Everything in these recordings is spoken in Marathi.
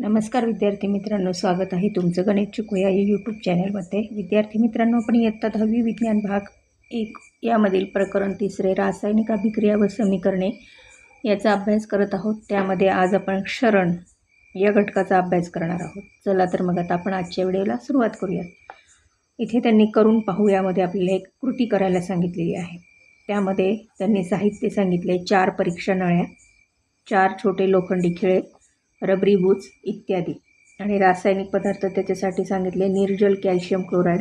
नमस्कार विद्यार्थी मित्रांनो स्वागत आहे तुमचं गणित चुकू या यूट्यूब चॅनलमध्ये विद्यार्थी मित्रांनो आपण इयत्ता दहावी विज्ञान भाग एक यामधील प्रकरण तिसरे रासायनिक अभिक्रिया व समीकरणे याचा अभ्यास करत आहोत. त्यामध्ये आज आपण क्षरण या घटकाचा अभ्यास करणार आहोत. चला तर मग आता आपण आजच्या व्हिडिओला सुरुवात करूयात. इथे त्यांनी करून पाहू यामध्ये आपल्याला एक कृती करायला सांगितलेली आहे. त्यामध्ये त्यांनी साहित्य सांगितले चार परीक्षा नळ्या चार छोटे लोखंडी खिळे रबरी बूच इत्यादी. आणि रासायनिक पदार्थ त्याच्यासाठी सांगितले निर्जल कॅल्शियम क्लोराईड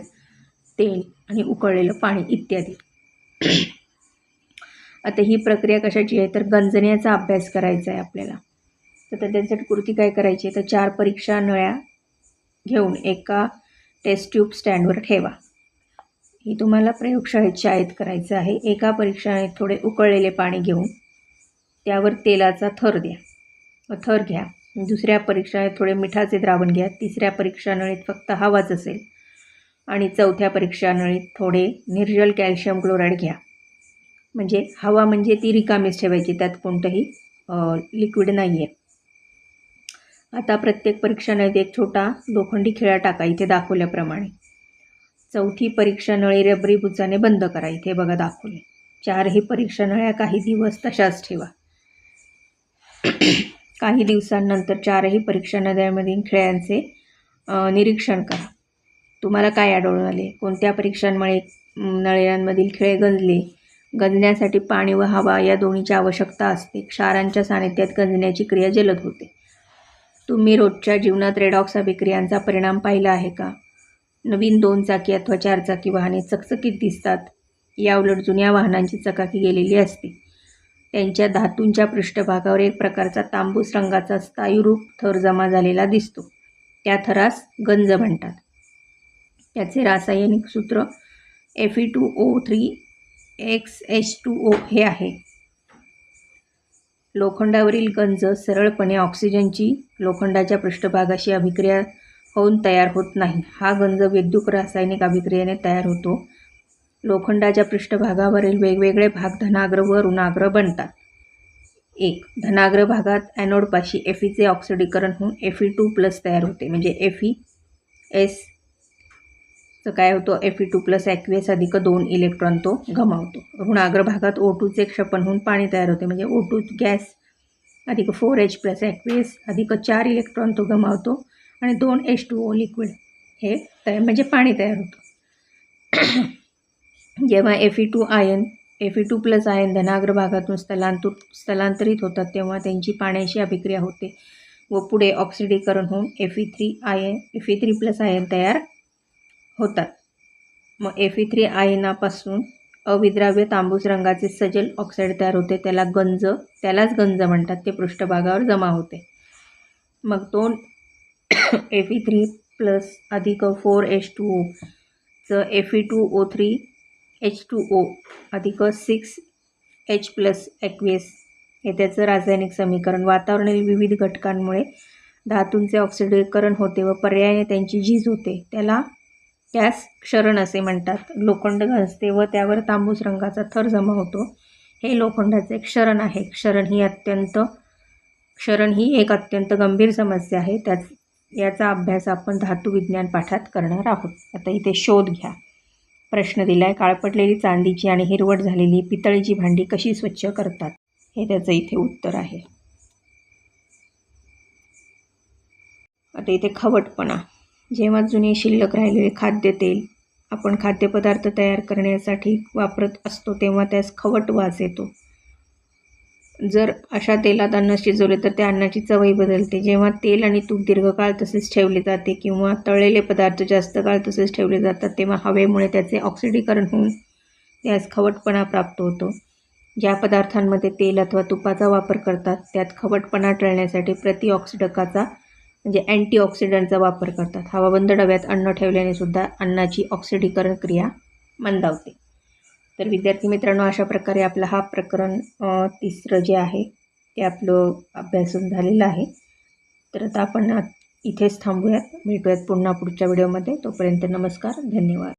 तेल आणि उकळलेलं पाणी इत्यादी. आता ही प्रक्रिया कशाची आहे? तर गंजण्याचा अभ्यास करायचा आहे आपल्याला. तर त्यांच्यासाठी कृती काय करायची? आहे तर चार परीक्षा नळ्या घेऊन एका टेस्ट ट्यूब स्टँडवर ठेवा. ही तुम्हाला प्रयोगशाळेत शाळेत करायचं आहे. एका परीक्षाने थोडे उकळलेले पाणी घेऊन त्यावर तेलाचा थर द्या. थर घ्या. दुसऱ्या परीक्षा थोडे मिठाचे द्रावण घ्या. तिसऱ्या परीक्षा नळीत फक्त हवाच असेल. आणि चौथ्या परीक्षा नळीत थोडे निर्जल कॅल्शियम क्लोराईड घ्या. म्हणजे हवा म्हणजे ती रिकामीच ठेवायची. त्यात कोणतंही लिक्विड नाही आहे आता प्रत्येक परीक्षा नळीत एक छोटा लोखंडी खिळा टाका इथे दाखवल्याप्रमाणे. चौथी परीक्षा नळी रबरी बुचाने बंद करा. इथे बघा दाखवले. चारही परीक्षा नळ्या काही दिवस तशाच ठेवा. काही दिवसांनंतर चारही परीक्षा नद्यांमधील खेळ्यांचे निरीक्षण करा. तुम्हाला काय आढळून आले? कोणत्या परीक्षांमुळे नळ्यांमधील खेळे गंजले? गंजण्यासाठी पाणी व हवा या दोन्हीची आवश्यकता असते. क्षारांच्या सानिध्यात गंजण्याची क्रिया जलद होते. तुम्ही रोजच्या जीवनात रेडॉक्स अभिक्रियांचा परिणाम पाहिला आहे का? नवीन दोन चाकी अथवा चार चाकी वाहने चकचकीत दिसतात. याउलट जुन्या वाहनांची चकाकी गेलेली असते. त्यांच्या धातूंच्या पृष्ठभागावर एक प्रकारचा तांबूस रंगाचा स्थायूरूप थर जमा झालेला दिसतो. त्या थरास गंज म्हणतात. त्याचे रासायनिक सूत्र F E two O three X H two O हे आहे. लोखंडावरील गंज सरळपणे ऑक्सिजनची लोखंडाच्या पृष्ठभागाशी अभिक्रिया होऊन तयार होत नाही. हा गंज विद्युत रासायनिक अभिक्रियेने तयार होतो. लोखंडाच्या पृष्ठभागावरील वेगवेगळे भाग धनाग्र व ऋणाग्र बनतात. एक धनाग्र भागात ॲनोडपाशी एफ ईचे ऑक्सिडीकरण होऊन एफ ई टू प्लस तयार होते. म्हणजे एफ ई एसचं काय होतं? F E two plus aqueous अधिक दोन इलेक्ट्रॉन तो गमावतो. ऋणाग्र भागात ओ टूचे क्षपन होऊन पाणी तयार होते. म्हणजे ओ टू गॅस अधिक फोर एच प्लस ॲक्वेस अधिक चार इलेक्ट्रॉन तो गमावतो. आणि दोन एच टू ओ लिक्विड हे तयार म्हणजे पाणी तयार होतं. जेव्हा F E two ion F E two plus ion धनाग्र भागातून स्थलांतर स्थलांतरित होतात तेव्हा त्यांची पाण्याशी अभिक्रिया होते व पुढे ऑक्सिडीकरण होऊन F E three ion F E three plus ion तयार होतात. मग एफ ई थ्री आयनापासून अविद्राव्य तांबूस रंगाचे सजल ऑक्साईड तयार होते. त्याला गंज त्यालाच गंज म्हणतात. ते पृष्ठभागावर जमा होते. मग दोन एफ ई थ्री प्लस अधिक four H two ओचं F E two O three H two O अधिक सिक्स एच प्लस एक्वेस हे त्याचं रासायनिक समीकरण. वातावरणातील विविध घटकांमुळे धातूंचे ऑक्सिडीकरण होते व पर्यायाने त्यांची झीज होते. त्याला त्यास क्षरण असे म्हणतात. लोखंड घसते व त्यावर तांबूस रंगाचा थर जमा होतो. हे लोखंडाचे क्षरण आहे. क्षरण ही अत्यंत क्षरण ही एक अत्यंत गंभीर समस्या आहे. त्याच याचा अभ्यास आपण धातू विज्ञान पाठात करणार आहोत. आता इथे शोध घ्या. प्रश्न दिला आहे काळपटलेली चांदीची आणि हिरवट झालेली पितळीची भांडी कशी स्वच्छ करतात? हे त्याचं इथे उत्तर आहे. आता इथे खवटपणा. जेव्हा जुने शिल्लक राहिलेले खाद्यतेल आपण खाद्यपदार्थ तयार करण्यासाठी वापरत असतो तेव्हा त्यास खवट वास येतो. जर अशा तेलात अन्न शिजवले तर त्या अन्नाची चवही बदलते. जेव्हा तेल आणि तूप दीर्घकाळ तसेच ठेवले जाते किंवा तळलेले पदार्थ जास्त काळ तसेच ठेवले जातात तेव्हा हवेमुळे त्याचे ऑक्सिडीकरण होऊन त्यास खवटपणा प्राप्त होतो. ज्या पदार्थांमध्ये तेल अथवा तुपाचा वापर करतात त्यात खवटपणा टळण्यासाठी प्रतिऑक्सिडकाचा म्हणजे अँटीऑक्सिडंटचा वापर करतात. हवाबंद डब्यात अन्न ठेवल्याने सुद्धा अन्नाची ऑक्सिडीकरण क्रिया मंदावते. तर विद्यार्थी मित्रांनो अशा प्रकारे आपला हा प्रकरण तिसरं जे आहे ते आपलं अभ्यासून झालेलं आहे. तर आता आपण इथेच थांबूयात. भेटूयात पुन्हा पुढच्या व्हिडिओमध्ये. तोपर्यंत नमस्कार धन्यवाद.